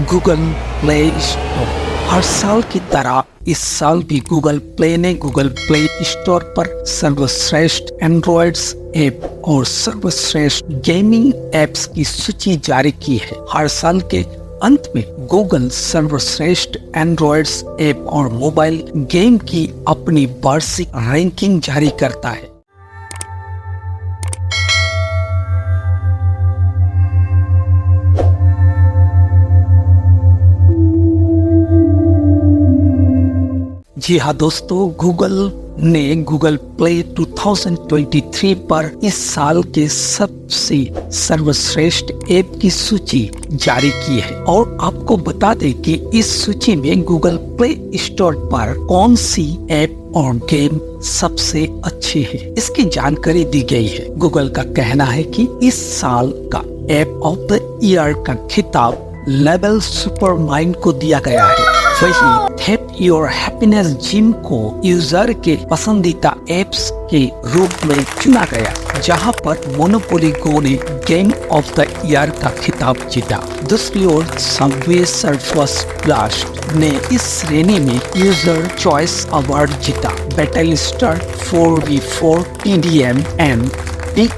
Google play store हर साल की तरह इस साल भी गूगल प्ले ने गूगल प्ले स्टोर पर सर्वश्रेष्ठ एंड्रॉइड्स ऐप और सर्वश्रेष्ठ गेमिंग एप्स की सूची जारी की है। हर साल के अंत में गूगल सर्वश्रेष्ठ एंड्रॉइड्स ऐप और मोबाइल गेम की अपनी वार्षिक रैंकिंग जारी करता है। जी हाँ दोस्तों गूगल ने गूगल प्ले 2023 पर इस साल के सबसे सर्वश्रेष्ठ ऐप की सूची जारी की है। और आपको बता दें कि इस सूची में गूगल प्ले स्टोर पर कौन सी ऐप और गेम सबसे अच्छी है, इसकी जानकारी दी गई है। गूगल का कहना है कि इस साल का ऐप ऑफ़ द ईयर का खिताब लेवल सुपर माइंड को दिया गया है। वही योर हैप्पीनेस जिम को यूज़र के पसंदीदा एप्स के रूप में चुना गया, जहाँ पर मोनोपोली गो ने गेम ऑफ़ द ईयर का खिताब जीता। दूसरी ओर सर्फस ब्लास्ट ने इस श्रेणी में यूज़र चॉइस अवार्ड जीता। Battle star four V four TDM and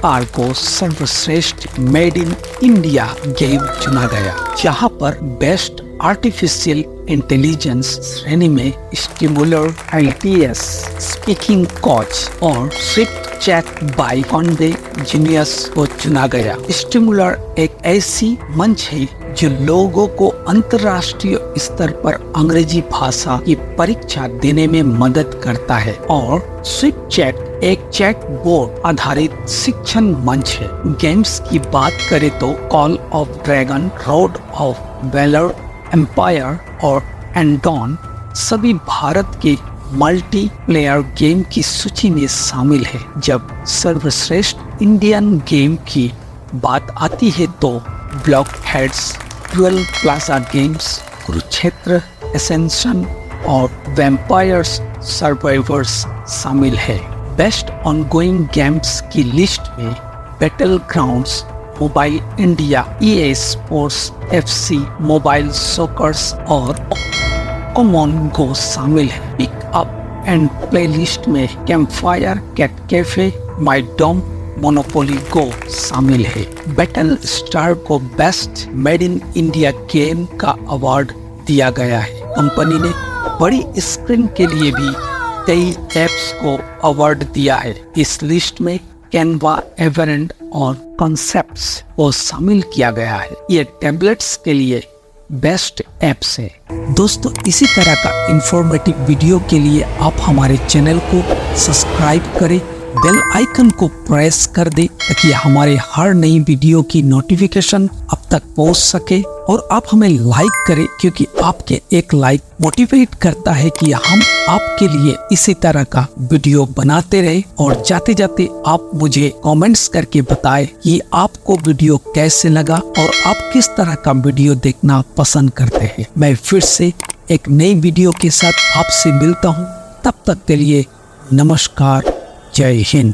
R को सर्वश्रेष्ठ मेड इन इंडिया गेम चुना गया, जहाँ पर बेस्ट आर्टिफिशियल इंटेलिजेंस श्रेणी में स्टिमुलर आईटीएस स्पीकिंग कोच और swift chat by Conde Genius को चुना गया। स्टिमुलर एक ऐसी मंच है जो लोगों को अंतर्राष्ट्रीय स्तर पर अंग्रेज़ी भाषा की परीक्षा देने में मदद करता है और स्विफ्ट चैट एक चैट बोर्ड आधारित शिक्षण मंच है। गेम्स की बात करें तो call of dragon road of valour empire और एंडॉन सभी भारत के मल्टी प्लेयर गेम की सूची में शामिल है। जब सर्वश्रेष्ठ इंडियन गेम की बात आती है तो block heads twelve plaza games Kurukshetra ascension और वेम्पायर्स सर्वाइवर्स शामिल है। बेस्ट ऑनगोइंग गेम्स की लिस्ट में battlegrounds mobile India esports FC mobile soccers और कॉमन गो शामिल है। पिक अप एंड प्लेलिस्ट में campfire cat cafe my dome monopoly go शामिल है। बैटल स्टार को best made in India game का अवार्ड दिया गया है। कंपनी ने बड़ी स्क्रीन के लिए भी कई एप्स को अवार्ड दिया है। इस लिस्ट में कैनवा एवरेंट और कॉन्सेप्ट्स को शामिल किया गया है। ये टेबलेट्स के लिए बेस्ट एप्स है। दोस्तों, इसी तरह का इंफॉर्मेटिव वीडियो के लिए आप हमारे चैनल को सब्सक्राइब करें बेल आइकन को प्रेस कर दे ताकि हमारे हर नई वीडियो की नोटिफिकेशन अब तक पहुँच सके और आप हमें लाइक करें क्योंकि आपके एक लाइक मोटिवेट करता है कि हम आपके लिए इसी तरह का वीडियो बनाते रहे और जाते जाते आप मुझे कमेंट्स करके बताएँ कि आपको वीडियो कैसे लगा और आप किस तरह का वीडियो देखना पसंद करते हैं। मैं फिर से एक नई वीडियो के साथ आपसे मिलता हूँ। तब तक के लिए नमस्कार। 坚信